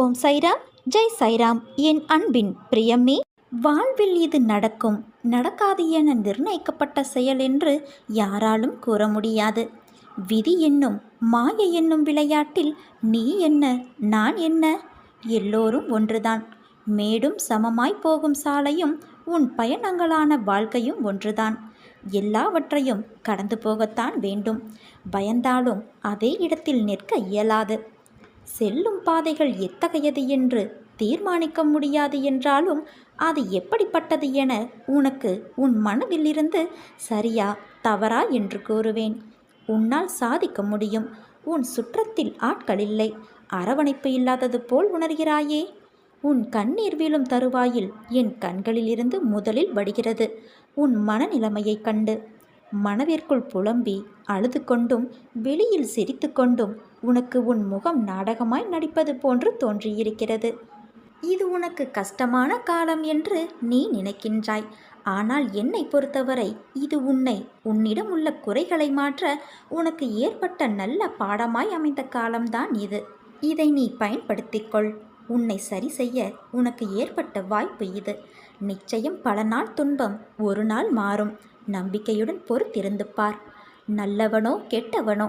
ஓம் சைராம். ஜெய் சைராம். என் அன்பின் பிரியமே வாழ்வில் இது நடக்கும். நடக்காது என நிர்ணயிக்கப்பட்ட செயல் என்று யாராலும் கூற முடியாது. விதி என்னும் மாயை என்னும் விளையாட்டில் நீ என்ன நான் என்ன? எல்லோரும் ஒன்றுதான். மேடும் சமமாய் போகும் சாலையும் உன் பயணங்களான வாழ்க்கையும் ஒன்றுதான். எல்லாவற்றையும் கடந்து போகத்தான் வேண்டும். பயந்தாலும் அதே இடத்தில் நிற்க இயலாது. செல்லும் பாதைகள் எத்தகையது என்று தீர்மானிக்க முடியாது என்றாலும் அது எப்படிப்பட்டது என உனக்கு உன் மனதிலிருந்து சரியா தவறா என்று கூறுவேன். உன்னால் சாதிக்க முடியும். உன் சுற்றத்தில் ஆட்கள் இல்லை. அரவணைப்பு இல்லாதது போல் உணர்கிறாயே. உன் கண்ணீர் வீழும் தருவாயில் என் கண்களிலிருந்து முதலில் வடிகிறது. உன் மனநிலைமையை கண்டு மனதிற்குள் புலம்பி அழுது கொண்டும் வெளியில் சிரித்து கொண்டும் உனக்கு உன் முகம் நாடகமாய் நடிப்பது போன்று தோன்றியிருக்கிறது. இது உனக்கு கஷ்டமான காலம் என்று நீ நினைக்கின்றாய். ஆனால் என்னை பொறுத்தவரை இது உன்னை உன்னிடம் உள்ள குறைகளை மாற்ற உனக்கு ஏற்பட்ட நல்ல பாடமாய் அமைந்த காலம்தான் இது. இதை நீ பயன்படுத்திக்கொள். உன்னை சரி செய்ய உனக்கு ஏற்பட்ட வாய்ப்பு இது. நிச்சயம் பல நாள் துன்பம் ஒரு நாள் மாறும். நம்பிக்கையுடன் பொறுத்திருந்து பார். நல்லவனோ கெட்டவனோ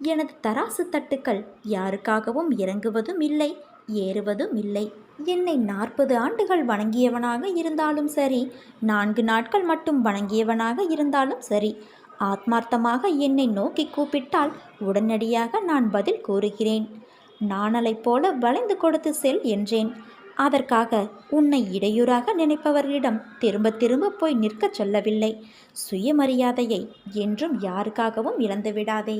எனது தராசு தட்டுக்கள் யாருக்காகவும் இறங்குவதும் இல்லை ஏறுவதும் இல்லை. என்னை நாற்பது ஆண்டுகள் வணங்கியவனாக இருந்தாலும் சரி நான்கு நாட்கள் மட்டும் வணங்கியவனாக இருந்தாலும் சரி ஆத்மார்த்தமாக என்னை நோக்கி கூப்பிட்டால் உடனடியாக நான் பதில் கூறுகிறேன். நாணலைப் போல வளைந்து கொடுத்து செல் என்றேன். அதற்காக உன்னை இடையூறாக நினைப்பவர்களிடம் திரும்ப திரும்ப போய் நிற்கச் சொல்லவில்லை. சுயமரியாதையை என்றும் யாருக்காகவும் இழந்துவிடாதே.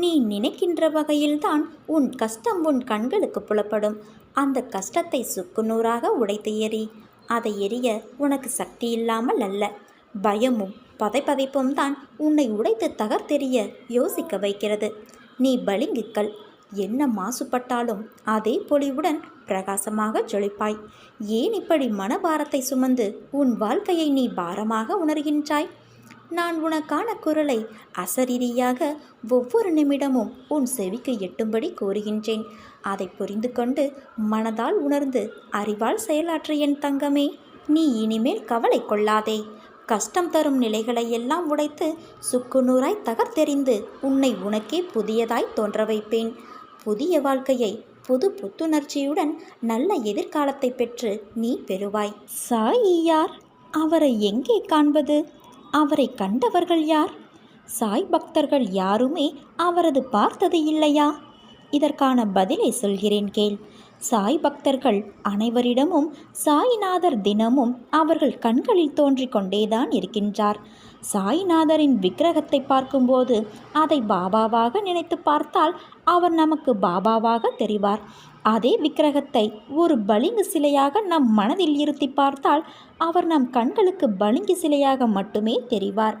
நீ நினைக்கின்ற வகையில்தான் உன் கஷ்டம் உன் கண்களுக்கு புலப்படும். அந்த கஷ்டத்தை சுக்குநூறாக உடைத்து எறி அதை எரிய உனக்கு சக்தி இல்லாமல் அல்ல. பயமும் பதைப்பதைப்பும் தான் உன்னை உடைத்து தகர்த்தெறிய யோசிக்க வைக்கிறது. நீ பளிங்குக்கள் என்ன மாசுபட்டாலும் அதே பொலிவுடன் பிரகாசமாக ஜொலிப்பாய். ஏன் இப்படி மனபாரத்தை சுமந்து உன் வாழ்க்கையை நீ பாரமாக உணர்கின்றாய்? நான் உனக்கான குரலை அசரீரியாக ஒவ்வொரு நிமிடமும் உன் செவிக்கு எட்டும்படி கூறுகின்றேன். அதை புரிந்து கொண்டு மனதால் உணர்ந்து அறிவால் செயலாற்று என் தங்கமே நீ இனிமேல் கவலை கொள்ளாதே. கஷ்டம் தரும் நிலைகளை எல்லாம் உடைத்து சுக்குநூறாய் தகர்த்தெறிந்து உன்னை உனக்கே புதியதாய் தோன்ற வைப்பேன். புதிய வாழ்க்கையை புது புத்துணர்ச்சியுடன் நல்ல எதிர்காலத்தை பெற்று நீ பெறுவாய். சாயியார் அவரை எங்கே காண்பது? அவரை கண்டவர்கள் யார்? சாய் பக்தர்கள் யாருமே அவரது பார்த்தது இல்லையா? இதற்கான பதிலை சொல்கிறேன் கேள். சாய் பக்தர்கள் அனைவரிடமும் சாய்நாதர் தினமும் அவர்கள் கண்களில் தோன்றிக் கொண்டேதான் இருக்கின்றார். சாய்நாதரின் விக்கிரகத்தை பார்க்கும்போது அதை பாபாவாக நினைத்து பார்த்தால் அவர் நமக்கு பாபாவாக தெரிவார். அதே விக்கிரகத்தை ஒரு பளிங்கு சிலையாக நம் மனதில் இருத்தி பார்த்தால் அவர் நம் கண்களுக்கு பளிங்கு சிலையாக மட்டுமே தெரிவார்.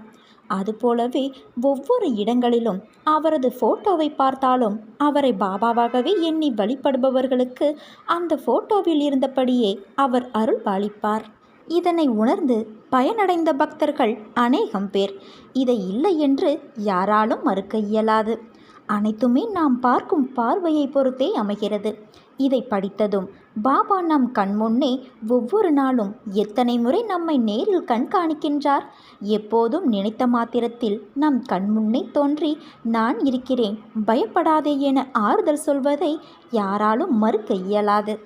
அதுபோலவே ஒவ்வொரு இடங்களிலும் அவரது ஃபோட்டோவை பார்த்தாலும் அவரை பாபாவாகவே எண்ணி வழிபடுபவர்களுக்கு அந்த ஃபோட்டோவில் இருந்தபடியே அவர் அருள் பாலிப்பார். இதனை உணர்ந்து பயனடைந்த பக்தர்கள் அநேகம் பேர். இதை இல்லை என்று யாராலும் மறுக்க இயலாது. அனைத்துமே நாம் பார்க்கும் பார்வையை பொறுத்தே அமைகிறது. இதை படித்ததும் பாபா நம் கண்முன்னே ஒவ்வொரு நாளும் எத்தனை முறை நம்மை நேரில் கண்காணிக்கின்றார்? எப்போதும் நினைத்த மாத்திரத்தில் நம் கண்முன்னே தோன்றி நான் இருக்கிறேன் பயப்படாதே என ஆறுதல் சொல்வதை யாராலும் மறுக்க இயலாது.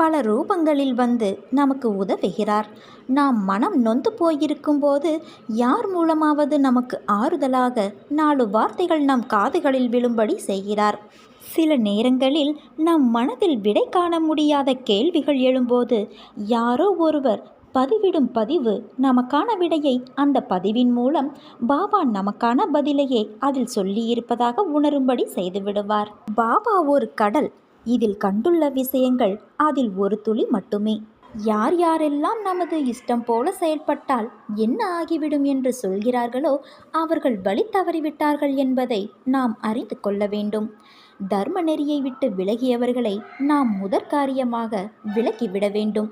பல ரூபங்களில் வந்து நமக்கு உதவுகிறார். நாம் மனம் நொந்து போயிருக்கும்போது யார் மூலமாவது நமக்கு ஆறுதலாக நாலு வார்த்தைகள் நம் காதுகளில் விழும்படி செய்கிறார். சில நேரங்களில் நம் மனதில் விடை காண முடியாத கேள்விகள் எழும்போது யாரோ ஒருவர் பதிவிடும் பதிவு நமக்கான விடையை அந்த பதிவின் மூலம் பாபா நமக்கான பதிலையே அதில் சொல்லியிருப்பதாக உணரும்படி செய்துவிடுவார் பாபா ஒரு கடல் இதில் கண்டுள்ள விஷயங்கள் அதில் ஒரு துளி மட்டுமே. யார் யாரெல்லாம் நமது இஷ்டம் போல செயல்பட்டால் என்ன ஆகிவிடும் என்று சொல்கிறார்களோ அவர்கள் வழி தவறிவிட்டார்கள் என்பதை நாம் அறிந்து கொள்ள வேண்டும். தர்ம நெறியை விட்டு விலகியவர்களை நாம் முதற்காரியமாக விலக்கிவிட வேண்டும்.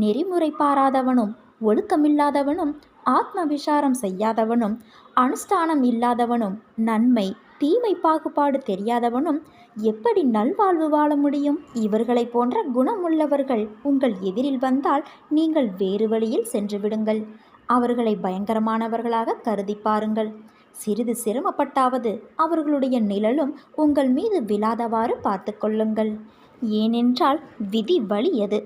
நெறிமுறை பாராதவனும் ஒழுக்கமில்லாதவனும் ஆத்ம விசாரம் செய்யாதவனும் அனுஷ்டானம் இல்லாதவனும் நன்மை தீமை பாகுபாடு தெரியாதவனும் எப்படி நல்வாழ்வு வாழ முடியும்? இவர்களை போன்ற குணமுள்ளவர்கள் உங்கள் எதிரில் வந்தால் நீங்கள் வேறு வழியில் சென்று விடுங்கள். அவர்களை பயங்கரமானவர்களாக கருதி பாருங்கள். சிறிது சிரமப்பட்டாவது அவர்களுடைய நிழலும் உங்கள் மீது விழாதவாறு பார்த்து கொள்ளுங்கள். ஏனென்றால் விதி வலியது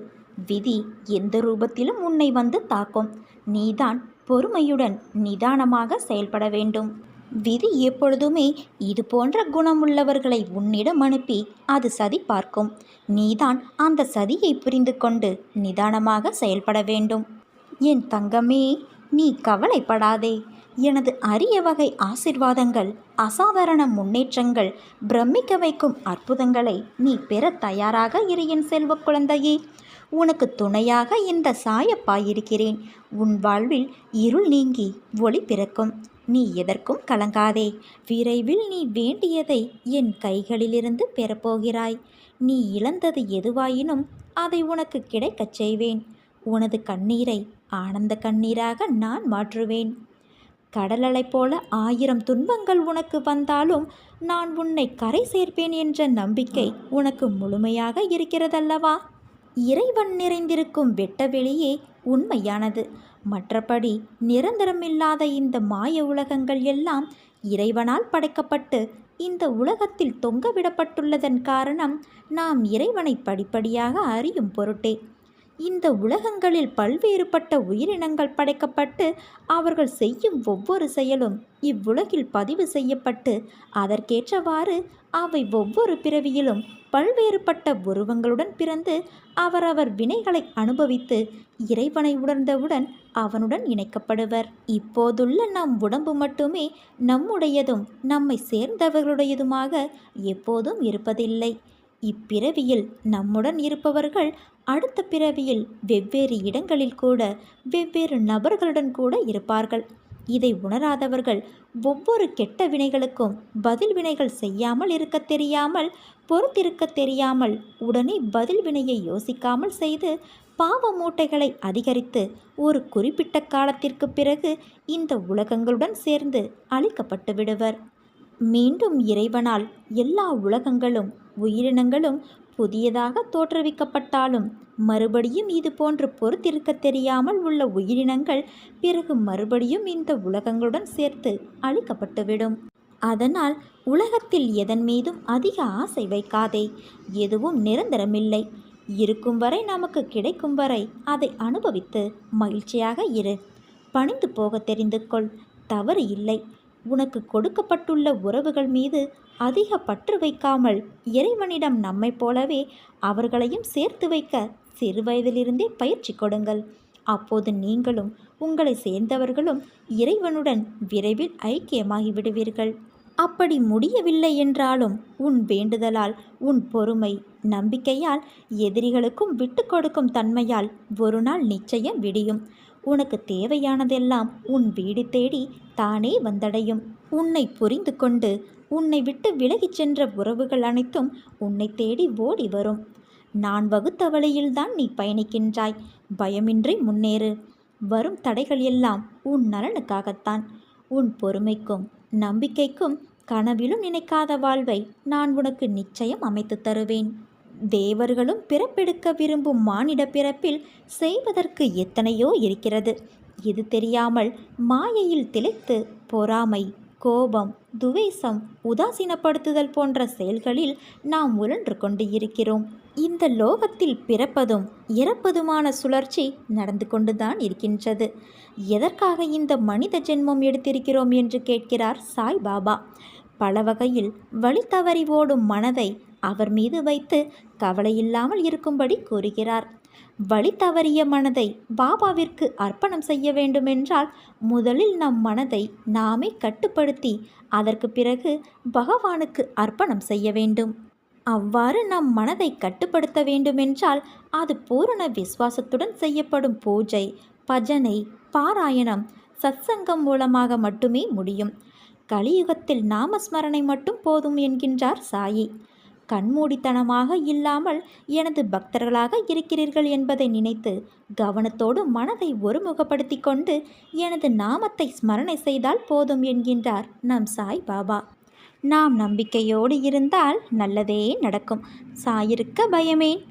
விதி எந்த ரூபத்திலும் உன்னை வந்து தாக்கும். நீதான் பொறுமையுடன் நிதானமாக செயல்பட வேண்டும். விதி எப்பொழுதுமே இது போன்ற குணமுள்ளவர்களை உன்னிடம் அனுப்பி அது சதி பார்க்கும். நீதான் அந்த சதியை புரிந்து கொண்டு நிதானமாக செயல்பட வேண்டும். என் தங்கமே நீ கவலைப்படாதே. எனது அரிய வகை ஆசிர்வாதங்கள் அசாதாரண முன்னேற்றங்கள் பிரமிக்க வைக்கும் அற்புதங்களை நீ பெற தயாராக இரு என் செல்வ குழந்தையே. உனக்கு துணையாக இந்த சாயப்பாயிருக்கிறேன் உன் வாழ்வில் இருள் நீங்கி ஒளி பிறக்கும். நீ எதற்கும் கலங்காதே. விரைவில் நீ வேண்டியதை என் கைகளிலிருந்து பெறப்போகிறாய். நீ இழந்தது எதுவாயினும் அதை உனக்கு கிடைக்கச் செய்வேன். உனது கண்ணீரை ஆனந்த கண்ணீராக நான் மாற்றுவேன். கடலலை போல ஆயிரம் துன்பங்கள் உனக்கு வந்தாலும் நான் உன்னை கரை சேர்ப்பேன் என்ற நம்பிக்கை உனக்கு முழுமையாக இருக்கிறதல்லவா? இறைவன் நிறைந்திருக்கும் வெட்ட வெளியே உண்மையானது. மற்றபடி நிரந்தரமில்லாத இந்த மாய உலகங்கள் எல்லாம் இறைவனால் படைக்கப்பட்டு இந்த உலகத்தில் தொங்கவிடப்பட்டுள்ளதன் காரணம் நாம் இறைவனை படிப்படியாக அறியும் பொருட்டே. இந்த உலகங்களில் பல்வேறுபட்ட உயிரினங்கள் படைக்கப்பட்டு அவர்கள் செய்யும் ஒவ்வொரு செயலும் இவ்வுலகில் பதிவு செய்யப்பட்டு அதற்கேற்றவாறு அவை ஒவ்வொரு பிறவியிலும் பல்வேறுபட்ட உருவங்களுடன் பிறந்து அவரவர் வினைகளை அனுபவித்து இறைவனை உணர்ந்தவுடன் அவனுடன் இணைக்கப்படுவர். இப்போதுள்ள நம் உடம்பு மட்டுமே நம்முடையதும் நம்மை சேர்ந்தவர்களுடையதுமாக எப்போதும் இருப்பதில்லை. இப்பிறவியில் நம்முடன் இருப்பவர்கள் அடுத்த பிறவியில் வெவ்வேறு இடங்களில் கூட வெவ்வேறு நபர்களுடன் கூட இருப்பார்கள். இதை உணராதவர்கள் ஒவ்வொரு கெட்ட வினைகளுக்கும் பதில் வினைகள் செய்யாமல் இருக்க தெரியாமல் பொறுத்திருக்க தெரியாமல் உடனே பதில் வினையை யோசிக்காமல் செய்து பாவ மூட்டைகளை அதிகரித்து ஒரு குறிப்பிட்ட காலத்திற்கு பிறகு இந்த உலகங்களுடன் சேர்ந்து அழிக்கப்பட்டு விடுவர். மீண்டும் இறைவனால் எல்லா உலகங்களும் உயிரினங்களும் புதியதாக தோற்றுவிக்கப்பட்டாலும் மறுபடியும் இது போன்று பொறுத்திருக்க தெரியாமல் உள்ள உயிரினங்கள் பிறகு மறுபடியும் இந்த உலகங்களுடன் சேர்த்து அழிக்கப்பட்டுவிடும். அதனால் உலகத்தில் எதன் மீதும் அதிக ஆசை வைக்காதே எதுவும் நிரந்தரமில்லை. இருக்கும் வரை நமக்கு கிடைக்கும் வரை அதை அனுபவித்து மகிழ்ச்சியாக இரு. பணிந்து போக தெரிந்து கொள் தவறு இல்லை. உனக்கு கொடுக்கப்பட்டுள்ள உறவுகள் மீது அதிக பற்று வைக்காமல் இறைவனிடம் நம்மைப் போலவே அவர்களையும் சேர்த்து வைக்க சிறுவயதிலிருந்தே பயிற்சி கொடுங்கள். அப்போது நீங்களும் உங்களை சேர்ந்தவர்களும் இறைவனுடன் விரைவில் ஐக்கியமாகி விடுவீர்கள். அப்படி முடியவில்லை என்றாலும் உன் வேண்டுதலால் உன் பொறுமை நம்பிக்கையால் எதிரிகளுக்கும் விட்டு கொடுக்கும் தன்மையால் ஒரு நாள் நிச்சயம் விடியும். உனக்கு தேவையானதெல்லாம் உன் வீடு தேடி தானே வந்தடையும். உன்னை புரிந்து கொண்டு உன்னை விட்டு விலகிச் சென்ற உறவுகள் அனைத்தும் உன்னை தேடி ஓடி வரும். நான் வகுத்த வழியில்தான் நீ பயணிக்கின்றாய். பயமின்றி முன்னேறு. வரும் தடைகள் எல்லாம் உன் நலனுக்காகத்தான். உன் பொறுமைக்கும் நம்பிக்கைக்கும் கனவிலும் நினைக்காத வாழ்வை நான் உனக்கு நிச்சயம் அமைத்து தருவேன். தேவர்களும் பிறப்பெடுக்க விரும்பும் மானிட பிறப்பில் செய்வதற்கு எத்தனையோ இருக்கிறது. இது தெரியாமல் மாயையில் திளைத்து பொறாமை கோபம் துவேசம் உதாசீனப்படுத்துதல் போன்ற செயல்களில் நாம் உழன்று கொண்டு இருக்கிறோம். இந்த லோகத்தில் பிறப்பதும் இறப்பதுமான சுழற்சி நடந்து கொண்டுதான் இருக்கின்றது. எதற்காக இந்த மனித ஜென்மம் எடுத்திருக்கிறோம் என்று கேட்கிறார் சாய் பாபா பல வகையில் வழி தவறி ஓடும் மனதை அவர் மீது வைத்து கவலையில்லாமல் இருக்கும்படி கூறுகிறார். வழி தவறிய மனதை பாபாவிற்கு அர்ப்பணம் செய்ய வேண்டுமென்றால் முதலில் நம் மனதை நாமே கட்டுப்படுத்தி அதற்கு பிறகு பகவானுக்கு அர்ப்பணம் செய்ய வேண்டும். அவ்வாறு நம் மனதை கட்டுப்படுத்த வேண்டுமென்றால் அது பூரண விசுவாசத்துடன் செய்யப்படும் பூஜை பஜனை பாராயணம் சத்சங்கம் மூலமாக மட்டுமே முடியும். கலியுகத்தில் நாமஸ்மரணை மட்டும் போதும் என்கின்றார் சாயி. கண்மூடித்தனமாக இல்லாமல் எனது பக்தர்களாக இருக்கிறீர்கள் என்பதை நினைத்து கவனத்தோடு மனதை ஒருமுகப்படுத்தி கொண்டு எனது நாமத்தை ஸ்மரணை செய்தால் போதும் என்கின்றார் நம் சாய் பாபா. நாம் நம்பிக்கையோடு இருந்தால் நல்லதே நடக்கும். சாயிருக்க பயமேன்